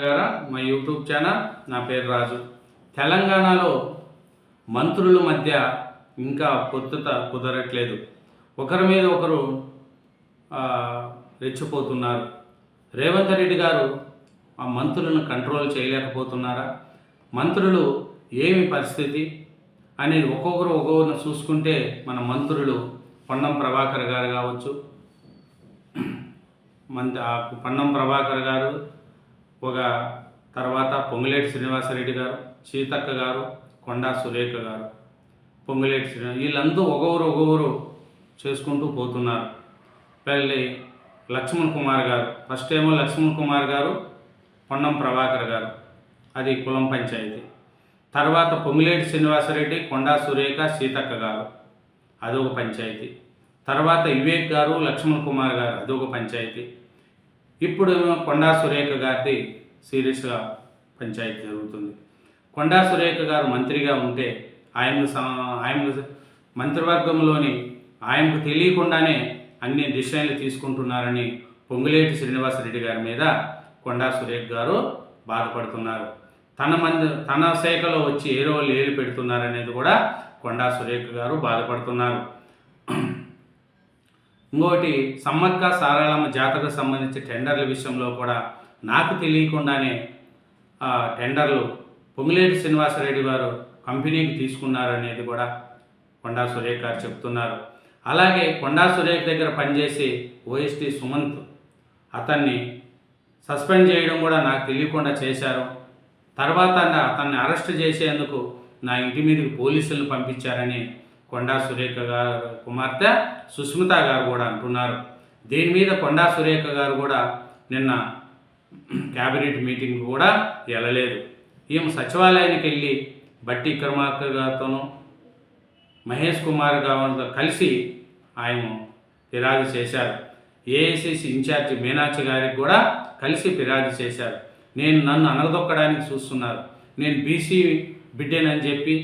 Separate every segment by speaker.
Speaker 1: గారా మా YouTube channel నా పేరు రాజు. తెలంగాణలో మంత్రుల మధ్య ఇంకా పొత్తుత కుదరట్లేదు. ఒకరి మీద ఒకరు రెచ్చిపోతున్నారు. రేవంత్ రెడ్డి గారు ఆ మంత్రులను కంట్రోల్ చేయలేకపోతున్నారా? మంత్రులు ఏమి పరిస్థితి అనేది ఒక్కొక్కరు ఒక్కొక్కరిని చూసుకుంటే మన మంత్రులు పొన్నం ప్రభాకర్ గారు కావచ్చు. మంత పన్నం ప్రభాకర్ గారు ఒక తర్వాత పొంగులేటి శ్రీనివాసరెడ్డి గారు సీతక్క గారు కొండా సురేఖ గారు. పొంగులేటి శ్రీనివాస వీళ్ళందరూ ఒకవరు ఒకవరు చేసుకుంటూ పోతున్నారు. పెళ్ళి లక్ష్మణ్ కుమార్ గారు ఫస్ట్ ఏమో లక్ష్మణ్ కుమార్ గారు పొన్నం ప్రభాకర్ గారు. అది కులం పంచాయతీ. తర్వాత పొంగులేటి శ్రీనివాసరెడ్డి కొండా సురేఖ సీతక్క గారు. అదొక పంచాయతీ. తర్వాత వివేక్ గారు లక్ష్మణ్ కుమార్ గారు అదొక పంచాయతీ. ఇప్పుడు కొండా సురేఖ గారిది సీరియస్గా పంచాయతీ జరుగుతుంది. కొండా సురేఖ గారు మంత్రిగా ఉంటే ఆయన ఆయన మంత్రివర్గంలోని ఆయనకు తెలియకుండానే అన్ని డిసిషన్లు తీసుకుంటున్నారని పొంగులేటి శ్రీనివాసరెడ్డి గారి మీద కొండా సురేఖ గారు బాధపడుతున్నారు. తన మంది తన శాఖలో వచ్చి ఏ రోజులు ఏలు పెడుతున్నారనేది కూడా కొండా సురేఖ గారు బాధపడుతున్నారు. ఇంకోటి సమ్మక్క సారాళమ్మ జాతరకు సంబంధించి టెండర్ల విషయంలో కూడా నాకు తెలియకుండానే ఆ టెండర్లు పొంగులేటి శ్రీనివాసరెడ్డి గారు కంపెనీకి తీసుకున్నారనేది కూడా కొండా సురేఖ్ గారు చెప్తున్నారు. అలాగే కొండా సురేఖ్ దగ్గర పనిచేసి ఓఎస్టీ సుమంత్ అతన్ని సస్పెండ్ చేయడం కూడా నాకు తెలియకుండా చేశారు. తర్వాత అతన్ని అరెస్ట్ చేసేందుకు నా ఇంటి మీదకి పోలీసులను పంపించారని కొండా సురేఖ గారు కుమార్తె సుస్మిత గారు కూడా అంటున్నారు. దీని మీద కొండా సురేఖ గారు కూడా నిన్న క్యాబినెట్ మీటింగ్ కూడా వెళ్ళలేదు ఈమె సచివాలయానికి వెళ్ళి బట్టి విక్రమార్కర్ గారితోనూ మహేష్ కుమార్ గారితో కలిసి ఆయన ఫిర్యాదు చేశారు. ఏఐసిసి ఇన్ఛార్జి మీనాక్షి గారికి కూడా కలిసి ఫిర్యాదు చేశారు. నేను నన్ను అనగదొక్కడానికి చూస్తున్నారు. నేను బీసీ బిడ్డేనని చెప్పి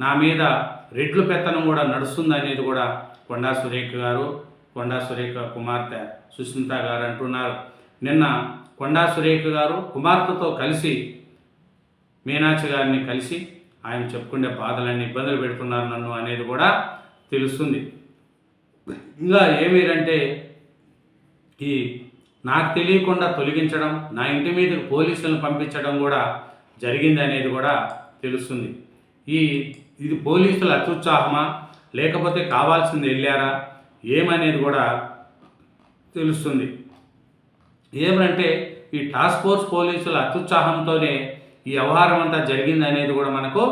Speaker 1: నా మీద రెడ్లు పెత్తనం కూడా నడుస్తుంది అనేది కూడా కొండా సురేఖ గారు కొండా సురేఖ కుమార్తె సుస్మిత గారు అంటున్నారు. నిన్న కొండా సురేఖ గారు కుమార్తెతో కలిసి మీనాక్షి గారిని కలిసి ఆయన చెప్పుకునే బాధలన్నీ ఇబ్బందులు పెడుతున్నారు నన్ను అనేది కూడా తెలుస్తుంది. ఇంకా ఏమిరంటే ఈ నాకు తెలియకుండా తొలగించడం నా ఇంటి మీదకి పోలీసులను పంపించడం కూడా జరిగింది అనేది కూడా తెలుస్తుంది. ఈ ఇది పోలీసుల అత్యుత్సాహమా? లేకపోతే కావాల్సింది వెళ్ళారా? ఏమనేది కూడా తెలుస్తుంది. ఏమంటే ఈ టాస్క్ ఫోర్స్ పోలీసుల అత్యుత్సాహంతోనే ఈ వ్యవహారం అంతా జరిగింది అనేది కూడా మనకు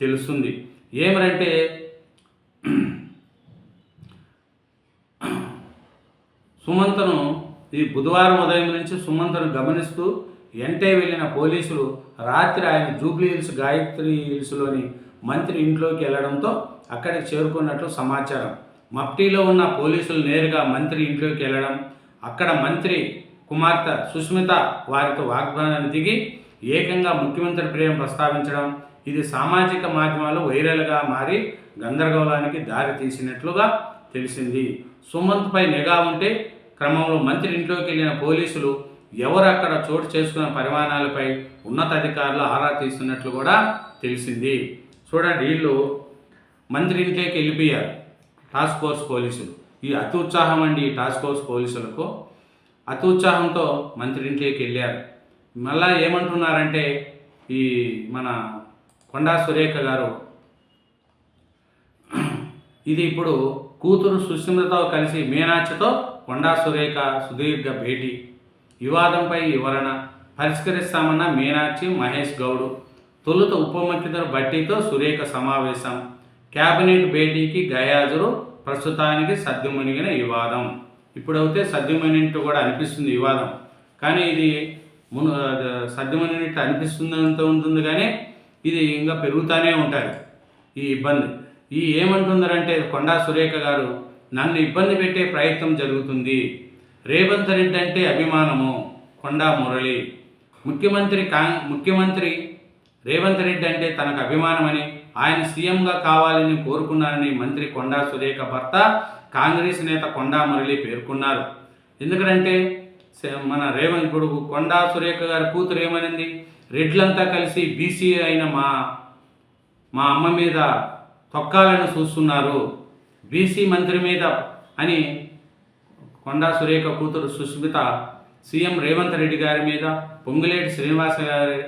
Speaker 1: తెలుస్తుంది. ఏమనంటే సుమంతను ఈ బుధవారం ఉదయం నుంచి సుమంతను గమనిస్తూ ఎంటే వెళ్ళిన పోలీసులు రాత్రి ఆయన జూబ్లీ హిల్స్ గాయత్రి హిల్స్లోని మంత్రి ఇంట్లోకి వెళ్ళడంతో అక్కడికి చేరుకున్నట్లు సమాచారం. మప్టీలో ఉన్న పోలీసులు నేరుగా మంత్రి ఇంట్లోకి వెళ్ళడం అక్కడ మంత్రి కుమార్తె సుస్మిత వారితో వాగ్దానాన్ని దిగి ఏకంగా ముఖ్యమంత్రి ప్రేమ ప్రస్తావించడం. ఇది సామాజిక మాధ్యమాల్లో వైరల్గా మారి గందరగోళానికి దారి తీసినట్లుగా తెలిసింది. సుమంత్పై నిఘా ఉంటే క్రమంలో మంత్రి ఇంట్లోకి వెళ్ళిన పోలీసులు ఎవరు అక్కడ చోటు చేసుకున్న పరిమాణాలపై ఉన్నతాధికారులు ఆరా తీస్తున్నట్లు కూడా తెలిసింది. చూడండి వీళ్ళు మంత్రి ఇంట్లోకి వెళ్ళిపోయారు. టాస్క్ ఫోర్స్ పోలీసులు. ఈ అతి ఉత్సాహం అండి ఈ టాస్క్ ఫోర్స్ పోలీసులకు. అతి ఉత్సాహంతో మంత్రి ఇంట్లోకి వెళ్ళారు. మళ్ళా ఏమంటున్నారంటే ఈ మన కొండా సురేఖ గారు ఇది ఇప్పుడు కూతురు సుస్మితతో కలిసి మీనాక్షితో కొండా సురేఖ సుదీర్ఘ భేటీ వివాదంపై వివరణ పరిష్కరిస్తామన్న మీనాక్షి మహేష్ గౌడ్ తొలుత ఉప ముఖ్యమంత్రి భట్టీతో సురేఖ సమావేశం కేబినెట్ భేటీకి గయాజురు ప్రస్తుతానికి సద్దుమునిగిన వివాదం. ఇప్పుడైతే సద్దుమణినట్టు కూడా అనిపిస్తుంది వివాదం. కానీ ఇది మును సద్దుమణినట్టు అనిపిస్తుందంత ఉంటుంది కానీ ఇది ఇంకా పెరుగుతూనే ఉంటారు ఈ ఇబ్బంది. ఈ ఏమంటున్నారంటే కొండా సురేఖ గారు నన్ను ఇబ్బంది పెట్టే ప్రయత్నం జరుగుతుంది. రేవంత్ రెడ్డి అంటే అభిమానము కొండా మురళి. ముఖ్యమంత్రి కా ముఖ్యమంత్రి రేవంత్ రెడ్డి అంటే తనకు అభిమానమని ఆయన సీఎంగా కావాలని కోరుకున్నారని మంత్రి కొండా సురేఖ భర్త కాంగ్రెస్ నేత కొండా మురళి పేర్కొన్నారు. ఎందుకంటే సే- మన రేవంత్ ఇప్పుడు కొండా సురేఖ గారి కూతురు ఏమనింది? రెడ్లంతా కలిసి బీసీ అయిన మా మా అమ్మ మీద తొక్కాలను చూస్తున్నారు. బీసీ మంత్రి మీద అని కొండా సురేఖ కూతురు సుస్మిత సీఎం రేవంత్ రెడ్డి గారి మీద పొంగులేటి శ్రీనివాస గారి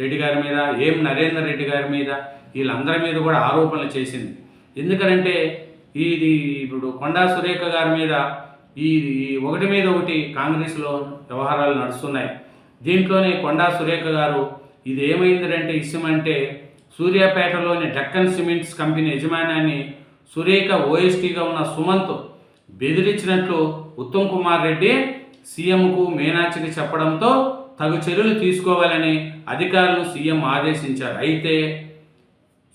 Speaker 1: రెడ్డి గారి మీద ఏం నరేందర్ రెడ్డి గారి మీద వీళ్ళందరి మీద కూడా ఆరోపణలు చేసింది. ఎందుకంటే ఇది ఇప్పుడు కొండా సురేఖ గారి మీద ఈ ఒకటి మీద ఒకటి కాంగ్రెస్లో వ్యవహారాలు నడుస్తున్నాయి. దీంట్లోనే కొండా సురేఖ గారు ఇది ఏమైందంటే ఇష్టం అంటే సూర్యాపేటలోని డక్కన్ సిమెంట్స్ కంపెనీ యజమానాన్ని సురేఖ ఓఎస్టీగా ఉన్న సుమంత్ బెదిరించినట్లు ఉత్తమ్ కుమార్ రెడ్డి సీఎంకు మీనాక్షికి చెప్పడంతో తగు చర్యలు తీసుకోవాలని అధికారులను సీఎం ఆదేశించారు. అయితే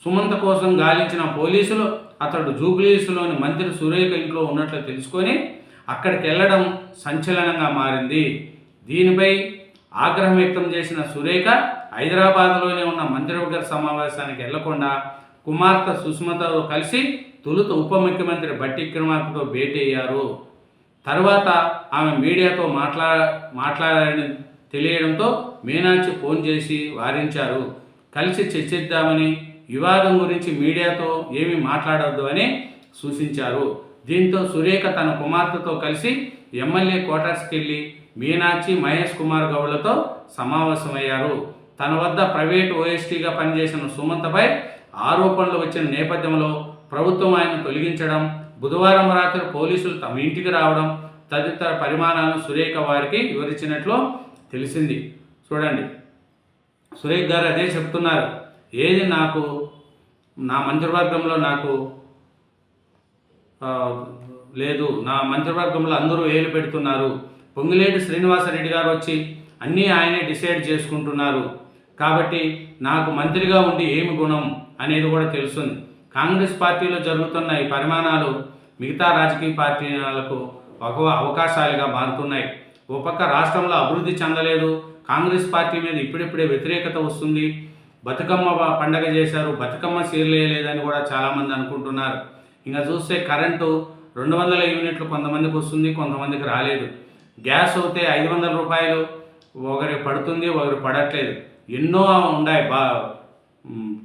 Speaker 1: సుమంత కోసం గాలించిన పోలీసులు అతడు జూబ్లీస్లోని మంత్రి సురేఖ ఇంట్లో ఉన్నట్లు తెలుసుకొని అక్కడికి వెళ్ళడం సంచలనంగా మారింది. దీనిపై ఆగ్రహం వ్యక్తం చేసిన సురేఖ హైదరాబాద్లోనే ఉన్న మంత్రివర్గ సమావేశానికి వెళ్ళకుండా కుమార్తె సుష్మతతో కలిసి తొలుత ఉప ముఖ్యమంత్రి బట్టి విక్రమార్కతో భేటీ అయ్యారు. తర్వాత ఆమె మీడియాతో మాట్లా మాట్లాడారని తెలియడంతో మీనాక్షి ఫోన్ చేసి వారించారు. కలిసి చర్చిద్దామని వివాదం గురించి మీడియాతో ఏమీ మాట్లాడవద్దు అని సూచించారు. దీంతో సురేఖ తన కుమార్తెతో కలిసి ఎమ్మెల్యే క్వార్టర్స్కి వెళ్ళి మీనాక్షి మహేష్ కుమార్ గౌడ్లతో సమావేశమయ్యారు. తన వద్ద ప్రైవేట్ ఓఎస్టీగా పనిచేసిన సుమంతపై ఆరోపణలు వచ్చిన నేపథ్యంలో ప్రభుత్వం ఆయన తొలగించడం బుధవారం రాత్రి పోలీసులు తమ ఇంటికి రావడం తదితర పరిమాణాలను సురేఖ వారికి వివరించినట్లు తెలిసింది. చూడండి. సురేఖ్ గారు అదే చెప్తున్నారు. ఏది నాకు నా మంత్రివర్గంలో నాకు లేదు. నా మంత్రివర్గంలో అందరూ ఏలు పెడుతున్నారు. పొంగిలేటి శ్రీనివాసరెడ్డి గారు వచ్చి అన్నీ ఆయనే డిసైడ్ చేసుకుంటున్నారు. కాబట్టి నాకు మంత్రిగా ఉండి ఏమి గుణం అనేది కూడా తెలుస్తుంది కాంగ్రెస్ పార్టీలో జరుగుతున్న ఈ పరిమాణాలు మిగతా రాజకీయ పార్టీలకు ఒక అవకాశాలుగా మారుతున్నాయి. ఓ పక్క రాష్ట్రంలో అభివృద్ధి చెందలేదు. కాంగ్రెస్ పార్టీ మీద ఇప్పుడిప్పుడే వ్యతిరేకత వస్తుంది. బతుకమ్మ పండగ చేశారు. బతుకమ్మ సీరలేదని కూడా చాలామంది అనుకుంటున్నారు. ఇంకా చూస్తే కరెంటు రెండు వందల యూనిట్లు కొంతమందికి వస్తుంది కొంతమందికి రాలేదు. గ్యాస్ అయితే ఐదు వందల రూపాయలు ఒకరికి పడుతుంది ఒకరికి పడట్లేదు. ఎన్నో ఉన్నాయి బా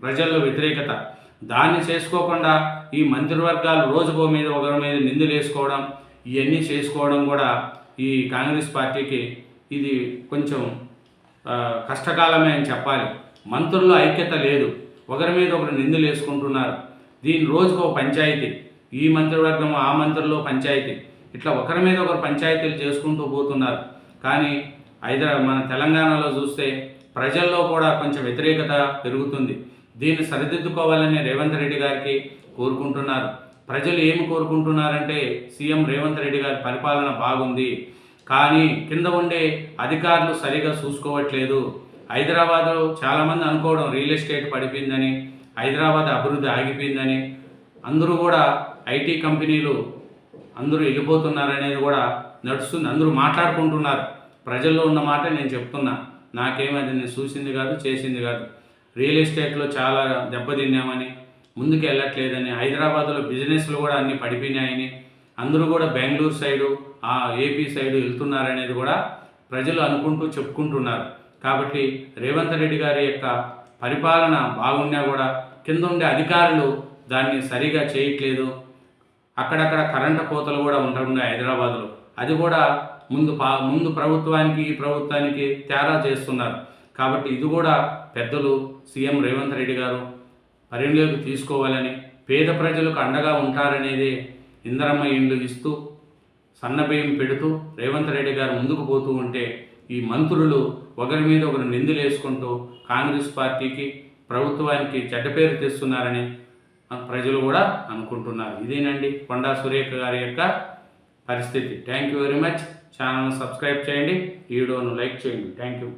Speaker 1: ప్రజల్లో వ్యతిరేకత. దాన్ని చేసుకోకుండా ఈ మంత్రివర్గాలు రోజుకో మీద ఒకరి మీద నిందులు వేసుకోవడం ఇవన్నీ చేసుకోవడం కూడా ఈ కాంగ్రెస్ పార్టీకి ఇది కొంచెం కష్టకాలమే అని చెప్పాలి. మంత్రుల్లో ఐక్యత లేదు. ఒకరి మీద ఒకరు నిందలు వేసుకుంటున్నారు. దీని రోజుకు ఒక పంచాయతీ. ఈ మంత్రివర్గం ఆ మంత్రుల్లో పంచాయతీ. ఇట్లా ఒకరి మీద ఒకరు పంచాయతీలు చేసుకుంటూ పోతున్నారు. కానీ హైదరాబాద్ మన తెలంగాణలో చూస్తే ప్రజల్లో కూడా కొంచెం వ్యతిరేకత పెరుగుతుంది. దీన్ని సరిదిద్దుకోవాలని రేవంత్ రెడ్డి గారికి కోరుకుంటున్నారు. ప్రజలు ఏమి కోరుకుంటున్నారంటే సీఎం రేవంత్ రెడ్డి గారి పరిపాలన బాగుంది. కానీ కింద ఉండే అధికారులు సరిగా చూసుకోవట్లేదు. హైదరాబాద్లో చాలామంది అనుకోవడం రియల్ ఎస్టేట్ పడిపోయిందని హైదరాబాద్ అభివృద్ధి ఆగిపోయిందని అందరూ కూడా ఐటీ కంపెనీలు అందరూ వెళ్ళిపోతున్నారనేది కూడా నడుస్తుంది. అందరూ మాట్లాడుకుంటున్నారు. ప్రజల్లో ఉన్న మాట నేను చెప్తున్నా. నాకేమది? నేను చూసింది కాదు చేసింది కాదు. రియల్ ఎస్టేట్లో చాలా దెబ్బతిన్నామని ముందుకు వెళ్ళట్లేదని హైదరాబాద్లో బిజినెస్లు కూడా అన్నీ పడిపోయినాయని అందరూ కూడా బెంగళూరు సైడు ఆ ఏపీ సైడు వెళ్తున్నారనేది కూడా ప్రజలు అనుకుంటూ చెప్పుకుంటున్నారు. కాబట్టి రేవంత్ రెడ్డి గారి యొక్క పరిపాలన బాగున్నా కూడా కింద ఉండే అధికారులు దాన్ని సరిగా చేయట్లేదు. అక్కడక్కడ కరెంటు కోతలు కూడా ఉంటున్నాయి హైదరాబాద్లో. అది కూడా ముందు పా ముందు ప్రభుత్వానికి ఈ ప్రభుత్వానికి తేడా చేస్తున్నారు. కాబట్టి ఇది కూడా పెద్దలు సీఎం రేవంత్ రెడ్డి గారు పరిణిలోకి తీసుకోవాలని పేద ప్రజలకు అండగా ఉంటారనేది ఇందరమ్మ ఇండ్లు ఇస్తూ సన్నబియ్యం పెడుతూ రేవంత్ రెడ్డి గారు ముందుకు పోతూ ఉంటే ఈ మంత్రులు ఒకరి మీద ఒకరు నిందులు వేసుకుంటూ కాంగ్రెస్ పార్టీకి ప్రభుత్వానికి చెడ్డ పేరు తెస్తున్నారని ప్రజలు కూడా అనుకుంటున్నారు. ఇదేనండి కొండా సురేఖ గారి యొక్క పరిస్థితి. థ్యాంక్ యూ వెరీ మచ్ ఛానల్ను సబ్స్క్రైబ్ చేయండి. వీడియోను లైక్ చేయండి. Thank you